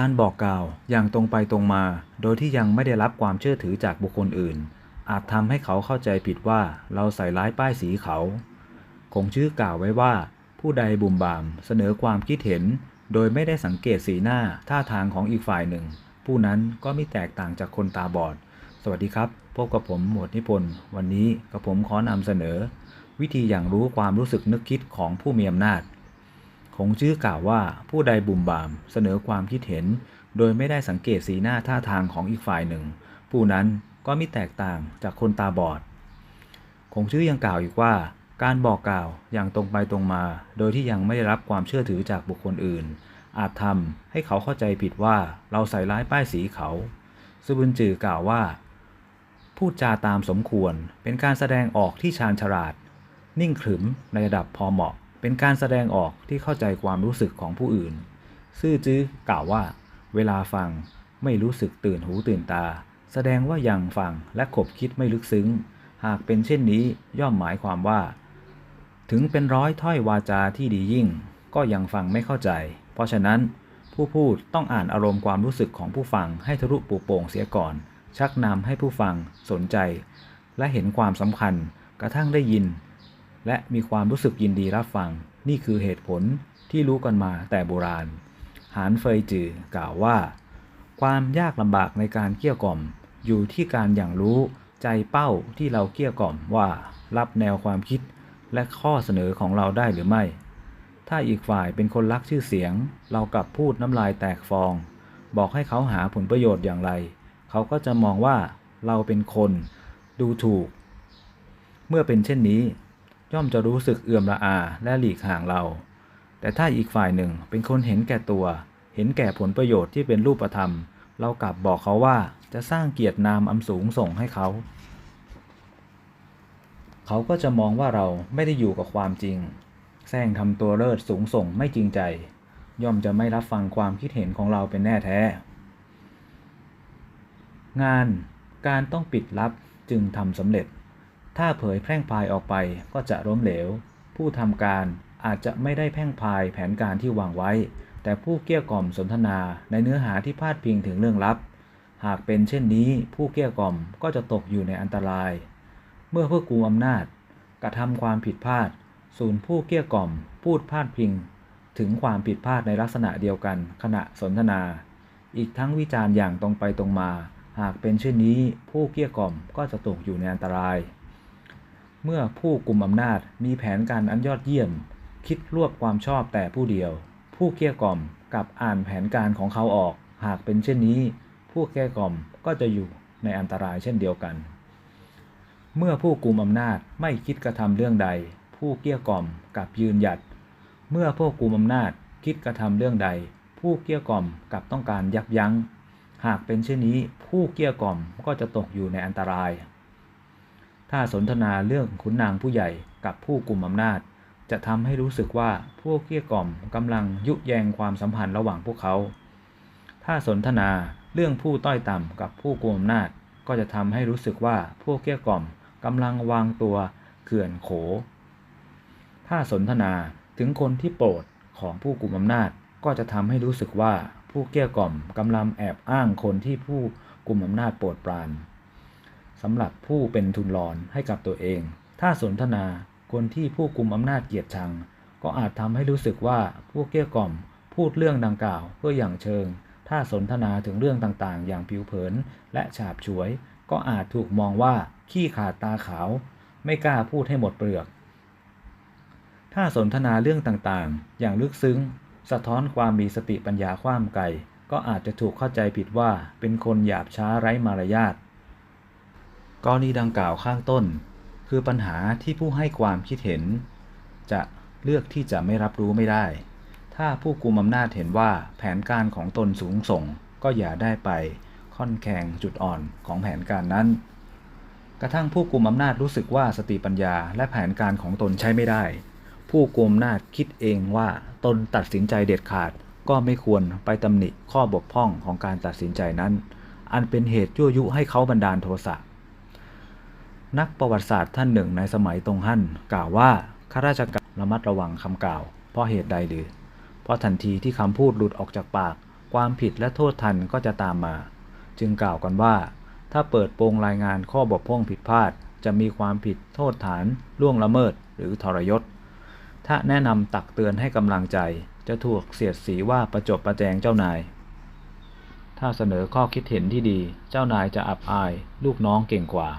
การบอกกล่าวอย่างตรงไปตรงมา โดยที่ยังไม่ได้รับความเชื่อถือจากบุคคลอื่น อาจทำให้เขาเข้าใจผิดว่าเราใส่ร้ายป้ายสีเขาคงชื่อกล่าวไว้ว่า ผู้ใดบุ่มบาม เสนอความคิดเห็น โดยไม่ได้สังเกตสีหน้าท่าทางของอีกฝ่ายหนึ่ง ผู้นั้นก็ไม่แตกต่างจากคนตาบอด สวัสดีครับ พบกับผมหมวดนิพนธ์วันนี้กับผมขอนำเสนอ วิธีอย่างรู้ความรู้สึกนึกคิดของผู้มีอำนาจ คงชื่อกล่าวว่าผู้ใดบุ่มบาม เสนอความคิดเห็น โดยไม่ได้สังเกตสีหน้าท่าทางของอีกฝ่ายหนึ่ง ผู้นั้นก็ม่แตกต่างจากคนตาบอด คงชื่อยังกล่าวอีกว่า การบอกกล่าวอย่างตรงไปตรงมา โดยที่ยังไม่ได้รับความเชื่อถือจากบุคคลอื่น อาจทำให้เขาเข้าใจผิดว่าเราใส่ร้ายป้ายสีเขาสุบุญจือกล่าวว่า พูดจาตามสมควรเป็นการแสดงออกที่ชาญฉลาด นิ่งขรึมในระดับพอเหมาะ เป็นการแสดงออกที่เข้าใจความรู้สึกของผู้อื่น ซื่อจื้อกล่าวว่า เวลาฟังไม่รู้สึกตื่นหูตื่นตา แสดงว่ายังฟังและขบคิดไม่ลึกซึ้ง หากเป็นเช่นนี้ย่อมหมายความว่า ถึงเป็นร้อยถ้อยวาจาที่ดียิ่ง ก็ยังฟังไม่เข้าใจ เพราะฉะนั้นผู้พูดต้องอ่านอารมณ์ความรู้สึกของผู้ฟังให้ทะลุปูโป่งเสียก่อน ชักนำให้ผู้ฟังสนใจ และเห็นความสำคัญกระทั่งได้ยิน และมีความรู้สึกยินดีรับฟัง นี่คือเหตุผลที่รู้กันมาแต่โบราณ หานเฟยจือกล่าวว่า ความยากลำบากในการเกี้ยกล่อม อยู่ที่การอย่างรู้ใจเป้าที่เราเกี้ยกล่อมว่ารับแนวความคิดและข้อเสนอของเราได้หรือไม่ ถ้าอีกฝ่ายเป็นคนรักชื่อเสียง เรากลับพูดน้ำลายแตกฟอง บอกให้เขาหาผลประโยชน์อย่างไร เขาก็จะมองว่าเราเป็นคน ดูถูก เมื่อเป็นเช่นนี้ ย่อมจะรู้สึกเอื่อมละอาและหลีกห่างเรา แต่ถ้าอีกฝ่ายหนึ่งเป็นคนเห็นแก่ตัว เห็นแก่ผลประโยชน์ที่เป็นรูปธรรม เรากลับบอกเขาว่าจะสร้างเกียรตินามอันสูงส่งให้เขา เขาก็จะมองว่าเราไม่ได้อยู่กับความจริงแซงทำตัวเลิศสูงส่งไม่จริงใจ ย่อมจะไม่รับฟังความคิดเห็นของเราเป็นแน่แท้ งานการต้องปิดลับจึงทำสำเร็จ ถ้าเผยแพร่งพายออกไปก็จะล้มเหลว ผู้ทำการอาจจะไม่ได้แพร่งพายแผนการที่วางไว้ แต่ผู้เกี้ยกล่อมสนทนาในเนื้อหาที่พาดพิงถึงเรื่องลับ หากเป็นเช่นนี้ผู้เกี้ยกล่อมก็จะตกอยู่ในอันตราย เมื่อผู้กุมอำนาจ กระทำความผิดพลาด ศูนย์ผู้เกี้ยกล่อม พูดพาดพิง ถึงความผิดพลาดในลักษณะเดียวกัน ขณะสนทนา อีกทั้งวิจารณ์อย่างตรงไปตรงมา หากเป็นเช่นนี้ ผู้เกี้ยกล่อมก็จะตกอยู่ในอันตราย เมื่อผู้กลุ่มอำนาจมีแผนการอันยอดเยี่ยม คิดรวบความชอบแต่ผู้เดียว ผู้เกลี้ยกล่อมกับอ่านแผนการของเขาออก หากเป็นเช่นนี้ ผู้เกลี้ยกล่อมก็จะอยู่ในอันตรายเช่นเดียวกัน เมื่อผู้กลุ่มอำนาจไม่คิดกระทำเรื่องใด ผู้เกลี้ยกล่อมกับยืนหยัด เมื่อผู้กลุ่มอำนาจคิดกระทำเรื่องใด ผู้เกลี้ยกล่อมกับต้องการยับยั้ง หากเป็นเช่นนี้ ผู้เกลี้ยกล่อมก็จะตกอยู่ในอันตราย ถ้าสนทนาเรื่องขุนนางผู้ใหญ่กับผู้กลุ่มอำนาจ จะทำให้รู้สึกว่าผู้เกลี้ยกล่อมกำลังยุแยงความสัมพันธ์ระหว่างพวกเขา ถ้าสนทนาเรื่องผู้ต้อยต่ำกับผู้กลุ่มอำนาจ ก็จะทำให้รู้สึกว่าผู้เกลี้ยกล่อมกำลังวางตัวเขื่อนโข ถ้าสนทนาถึงคนที่โปรดของผู้กลุ่มอำนาจ ก็จะทำให้รู้สึกว่าผู้เกลี้ยกล่อมกำลังแอบอ้างคนที่ผู้กลุ่มอำนาจโปรดปราน สำหรับผู้เป็นทุนรอนให้กับตัวเอง ถ้าสนทนาคนที่ผู้กุมอำนาจเกียดชัง ก็อาจทำให้รู้สึกว่าผู้เกลี้ยกล่อม พูดเรื่องดังกล่าวเพื่ออย่างเชิง ถ้าสนทนาถึงเรื่องต่างๆ อย่างผิวเผินและฉาบฉวย ก็อาจถูกมองว่าขี้ขาดตาขาว ไม่กล้าพูดให้หมดเปลือก ถ้าสนทนาเรื่องต่างๆ อย่างลึกซึ้ง สะท้อนความมีสติปัญญาความไกลก็อาจจะถูกเข้าใจผิดว่าเป็นคนหยาบช้าไร้มารยาท กรณีดังกล่าวข้างต้น คือปัญหาที่ผู้ให้ความคิดเห็น จะเลือกที่จะไม่รับรู้ไม่ได้ ถ้าผู้กุมอำนาจเห็นว่าแผนการของตนสูงส่ง ก็อย่าได้ไปค่อนแข่งจุดอ่อนของแผนการนั้น กระทั่งผู้กุมอำนาจรู้สึกว่าสติปัญญาและแผนการของตนใช้ไม่ได้ ผู้กุมอำนาจคิดเองว่าตนตัดสินใจเด็ดขาด ก็ไม่ควรไปตำหนิข้อบกพร่องของการตัดสินใจนั้น อันเป็นเหตุยั่วยุให้เขาบันดาลโทสะ นักประวัติศาสตร์ท่านหนึ่งในสมัยตรงฮั่นกล่าวว่าข้าราชการระมัดระวังคำกล่าว เพราะเหตุใดหรือ เพราะทันทีที่คำพูดหลุดออกจากปาก ความผิดและโทษทันก็จะตามมา จึงกล่าวกันว่า ถ้าเปิดโปงรายงานข้อบกพร่องผิดพลาด จะมีความผิดโทษฐานล่วงละเมิด หรือทรยศ ถ้าแนะนำตักเตือนให้กำลังใจ จะถูกเสียดสีว่าประจบประแจงเจ้านาย ถ้าเสนอข้อคิดเห็นที่ดี เจ้านายจะอับอาย ลูกน้องเก่งกว่า